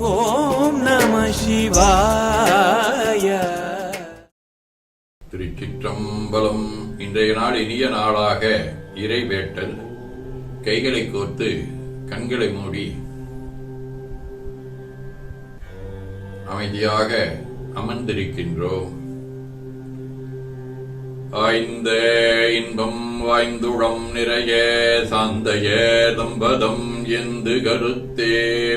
ஓம் நம சிவாய. திருச்சிற்றம்பலம். இன்றைய நாள் இனிய நாளாக இறை வேட்டல் கைகளை கோர்த்து கண்களை மூடி. அமைதியாக அமர்ந்திருக்கின்றோம். ஆய்ந்த இன்பம் வாய்ந்துடம் நிறைய சாந்தைய தம்பதம் என்று கருத்தே.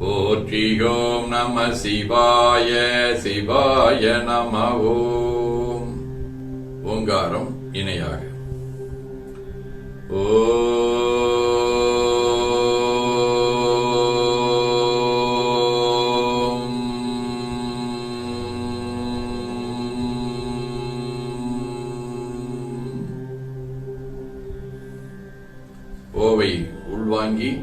போற்றி ஓம் நம சிவாய சிவாய நம ஓம் ஓங்காரம் இணையாக. ஓம். கோவை உள்வாங்கி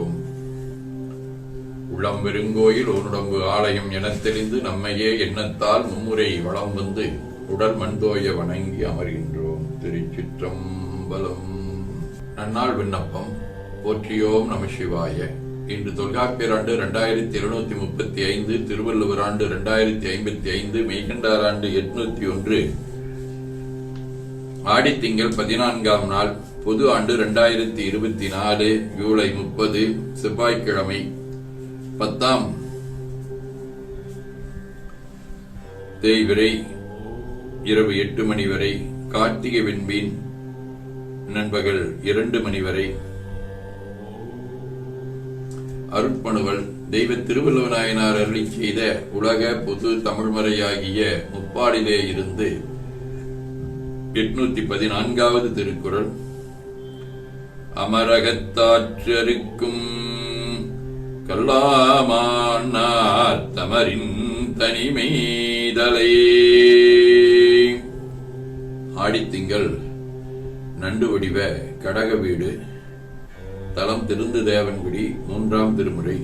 உளம் பெருங்கோயில் உன்னுடம்பு ஆலயம் எனத் தெரிந்து நம்மையே எண்ணத்தால் மும்முறை வளம் வந்து உடல் மண்தோய வணங்கி அமர்கின்றோம். திருச்சிற்றம்பலம். நன்னாள் விண்ணப்பம். போற்றியோம் நம சிவாய. இன்று தொல்காப்பியர் ஆண்டு இரண்டாயிரத்தி இருநூத்தி முப்பத்தி ஐந்து திருவள்ளுவர் ஆண்டு இரண்டாயிரத்தி ஐம்பத்தி ஐந்து மெய்கண்டார் ஆண்டு எட்நூத்தி ஒன்று ஆடித்திங்கள் பதினான்காம் நாள் பொது ஆண்டு இரண்டாயிரத்தி இருபத்தி நாலு ஜூலை முப்பது செவ்வாய்க்கிழமை. பத்தாம் தேய்விரை இரவு எட்டு மணி வரை கார்த்திகை வெண்பீன் நண்பகல் இரண்டு மணி வரை. அருட்பணுவல் தெய்வ திருவள்ளுவநாயனார் அருளி செய்த உலக பொது தமிழ்மறையாகிய முப்பாடிலே இருந்து எட்நூத்தி பதினான்காவது திருக்குறள். அமரகத்தாற்றருக்கும் கல்லாமான்னார் தமரின் தனிமைதலை. ஆடித்திங்கள் நண்டு வடிவ கடக வீடு தலம் திருந்து தேவன்குடி மூன்றாம் திருமுறை.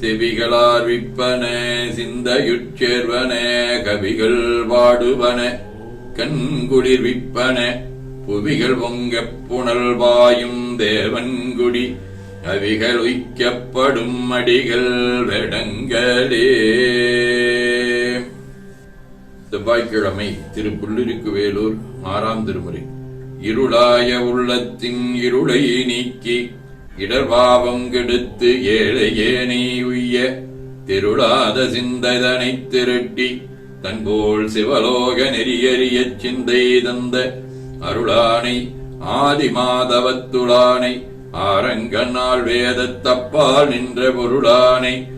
செவிகளார் விற்பன சிந்தையுட்சேர்வன கவிகள் வாடுவன கண்குளிர் விற்பன புவிகள் பொங்க புனல் வாயும் தேவன்குடி. அவிகள் உய்க்கப்படும் அடிகள் வெடங்களே. செவ்வாய்க்கிழமை திரு புள்ளிருக்கு வேலூர் ஆறாம் திருமுறை. இருளாய உள்ளத்தின் இருளை நீக்கி இடர்பாவம் கெடுத்து ஏழை ஏனை உய்ய. திருளாத சிந்ததனை திரட்டி தன்போல் சிவலோக நெறியறிய சிந்தை தந்த அருளானை ஆதி மாதவத்துளானை ஆரங்கனால் வேதத் தப்பால் நின்ற பொருளானை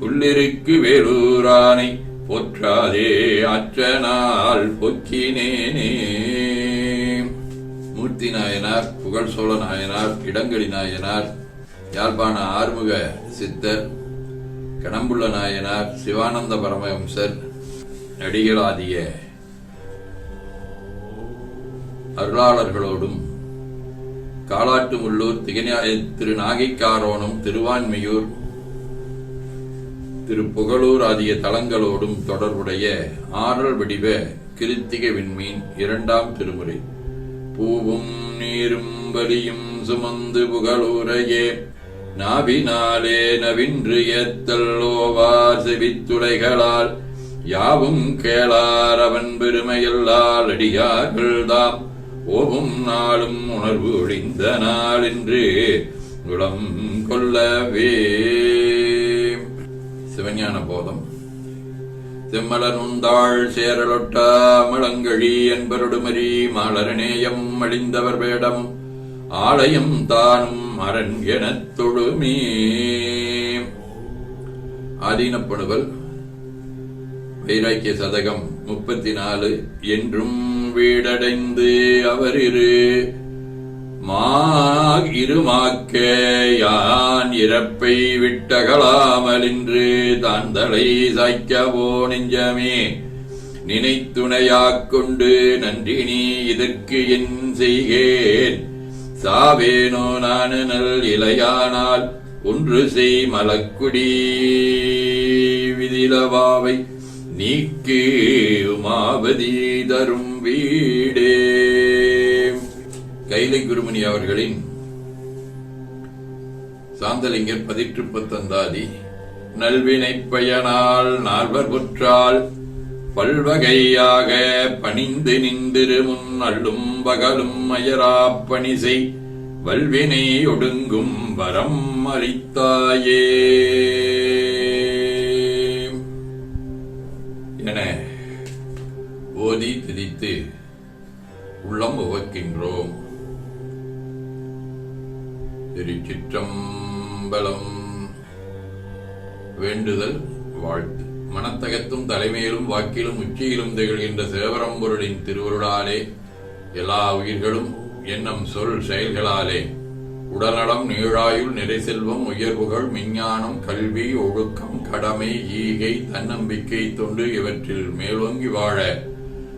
புல்லிருக்கு வேலூரானை போற்றாதே அச்சனால் பொக்கினேனே. மூர்த்தி நாயனார் புகழ் சோழ நாயனார் இடங்கடி நாயனார் யாழ்ப்பாண ஆறுமுக சித்தர் கடம்புள்ள நாயனார் சிவானந்த பரமஹம்சர் நடிகளாதிய அருளாளர்களோடும் காலாட்டு முள்ளூர் திரு நாகைக்காரோணம் திருவான்மையூர் திரு புகழூர் ஆகிய தலங்களோடும் தொடர்புடைய ஆறல் வடிவ கிருத்திக விண்மீன் இரண்டாம் திருமுறை. பூவும் நீரும் வலியும் சுமந்து புகழூரையே நாவினாலே நவின்று ஏத்தல்லோவார் செவித்துளைகளால் யாவும் கேளார் அவன் பெருமையல்லால் அடியார்கள்தாம். ஓவும் நாளும் உணர்வு ஒழிந்த நாள் என்று குளம் கொள்ளவே. சிவஞான போதம். செம்மலன் உந்தாள் சேரலொட்டா மலங்கழி என்பருடுமரி மாலரநேயம் அழிந்தவர் வேடம். ஆலயம் தானும் அரண் எனத் தொழுமே. ஆதீனப்படுவல். வைராக்கிய சதகம் முப்பத்தி நாலு என்றும் வீடடைந்து அவரிரு. மா இருமாக்க யான் இறப்பை விட்டகலாமலின்று தான் தலை சாய்க்கவோ நெஞ்சமே. நினைத்துணையாக் கொண்டு நன்றி நீ இதற்கு என் செய்கேன். சாவேனோ நான் நல் இலையானால் ஒன்று செய் மலக்குடி. விதிலவாவை நீக்கு உமாபதி தரும் வீடே. கைலை குருமணி அவர்களின் சாந்தலிங்கர் பதிற்று பத்தந்தாதி நல்வினை பயனால் நால்வர் புற்றால் பல்வகையாக பணிந்து நின்றிரு முன் அள்ளும் பகலும் அயராப் பணி செய் வல்வினை ஒடுங்கும் வரம் அளித்தாயே என ஓதி திரித்து உள்ளம் உவக்கின்றோம். திருச்சிற்றம்பலம். வேண்டுதல் வாழ்த்து. மனத்தகத்தும் தலைமையிலும் வாக்கிலும் உச்சியிலும் திகழ்கின்ற சிவபரம்பொருளின் திருவருளாலே எல்லா உயிர்களும் எண்ணம் சொல் செயல்களாலே. உடல்நலம் நீழாயுள் நிறை செல்வம் உயர்வுகள் விஞ்ஞானம் கல்வி ஒழுக்கம் கடமை ஈகை தன்னம்பிக்கை தொண்டு இவற்றில் மேலோங்கி வாழ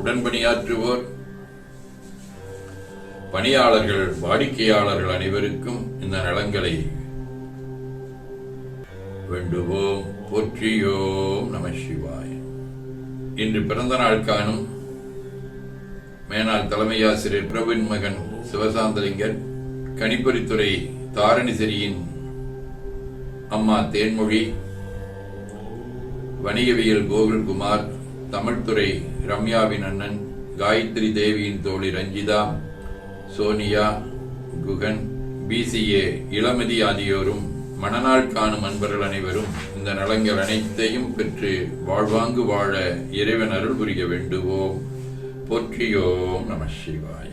உடன்பணியாற்றுவோர் பணியாளர்கள் வாடிக்கையாளர்கள் அனைவருக்கும் இந்த நலங்களை வேண்டுவோம். போற்றியோம் நம சிவாய். இன்று பிறந்த நாள் காணும் மேனாள் தலைமையாசிரியர் பிரபுவின் பிரவின் மகன் சிவசாந்தலிங்கர் கணிப்பொறித்துறை தாரணிசெரியின் அம்மா தேன்மொழி வணிகவியல் கோகுல்குமார் தமிழ்துறை ரம்யாவின் அண்ணன் காயத்ரி தேவியின் தோழி Ranjitha Sonia Guhan B C A Ilamathi ஆகியோரும் மணநாள் காணும் அன்பர்கள் அனைவரும் இந்த நலங்கள் அனைத்தையும் பெற்று வாழ்வாங்கு வாழ இறைவன் அருள் புரிய வேண்டுவோம். போற்றியோம் நம சிவாய.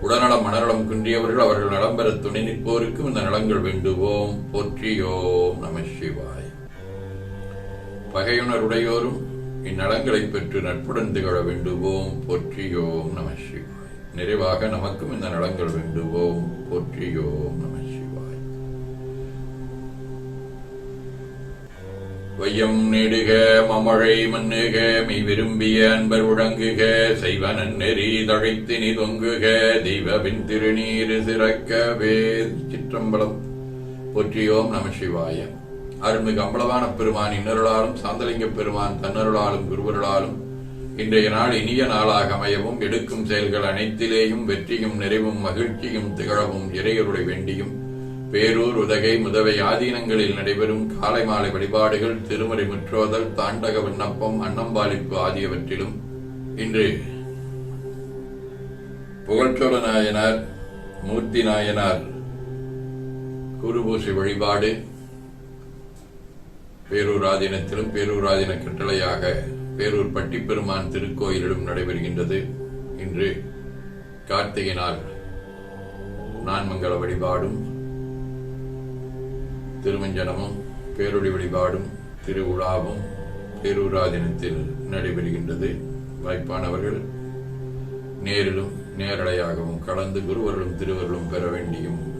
உடல்நலம் மனநலம் குன்றியவர்கள் அவர்கள் நலம் பெற துணை நிற்போருக்கும் இந்த நலங்கள் வேண்டுவோம். போற்றியோம் நம சிவாய. பகையுணருடையோரும் இந்நலங்களை பெற்று நட்புடன் திகழ வேண்டுவோம். போற்றியோம் நம சிவாய். நிறைவாக நமக்கும் இந்த நலங்கள் வேண்டுவோம். போற்றியோம் நம சிவாய். வையம் நெடுக மமழை மண்ணுக மெய் விரும்பிய அன்பர் உழங்குக செய்வனன் நெறி தழைத்தினி தொங்குக தெய்வபின் திருநீர் சிறக்கவே. சிற்றம்பலம். போற்றியோம் நம சிவாய. அருள்மிகு அம்பலவான பெருமான் இன்னருளாலும் சாந்தலிங்க பெருமான் தன்னருளாலும் குருவருளாலும் இன்றைய நாள் இனிய நாளாக அமையவும் எடுக்கும் செயல்கள் அனைத்திலேயும் வெற்றியும் நிறைவும் மகிழ்ச்சியும் திகழவும் இறையருளை வேண்டியும் பேரூர் உதகை முதவை ஆதீனங்களில் நடைபெறும் காலை மாலை வழிபாடுகள் திருமறை முற்றோதல் தாண்டக விண்ணப்பம் அன்னம்பாலிப்பு ஆகியவற்றிலும் இன்று புகழ்ச்சோழ நாயனார் மூர்த்தி நாயனார் குருபூசி வழிபாடு பேரூர் ஆதீனத்திலும் கட்டளையாக பேரூர் பட்டிப்பெருமான் திருக்கோயிலிலும் நடைபெறுகின்றது. இன்று கார்த்திகை நாள் நான்மங்கல வழிபாடும் திருமஞ்சனமும் பேருடி வழிபாடும் திருவிழாவும் பேரூராதினத்தில் நடைபெறுகின்றது. வாய்ப்பானவர்கள் நேரிலும் நேரலையாகவும் கலந்து குருவர்களும் திருவர்களும் பெற வேண்டியும்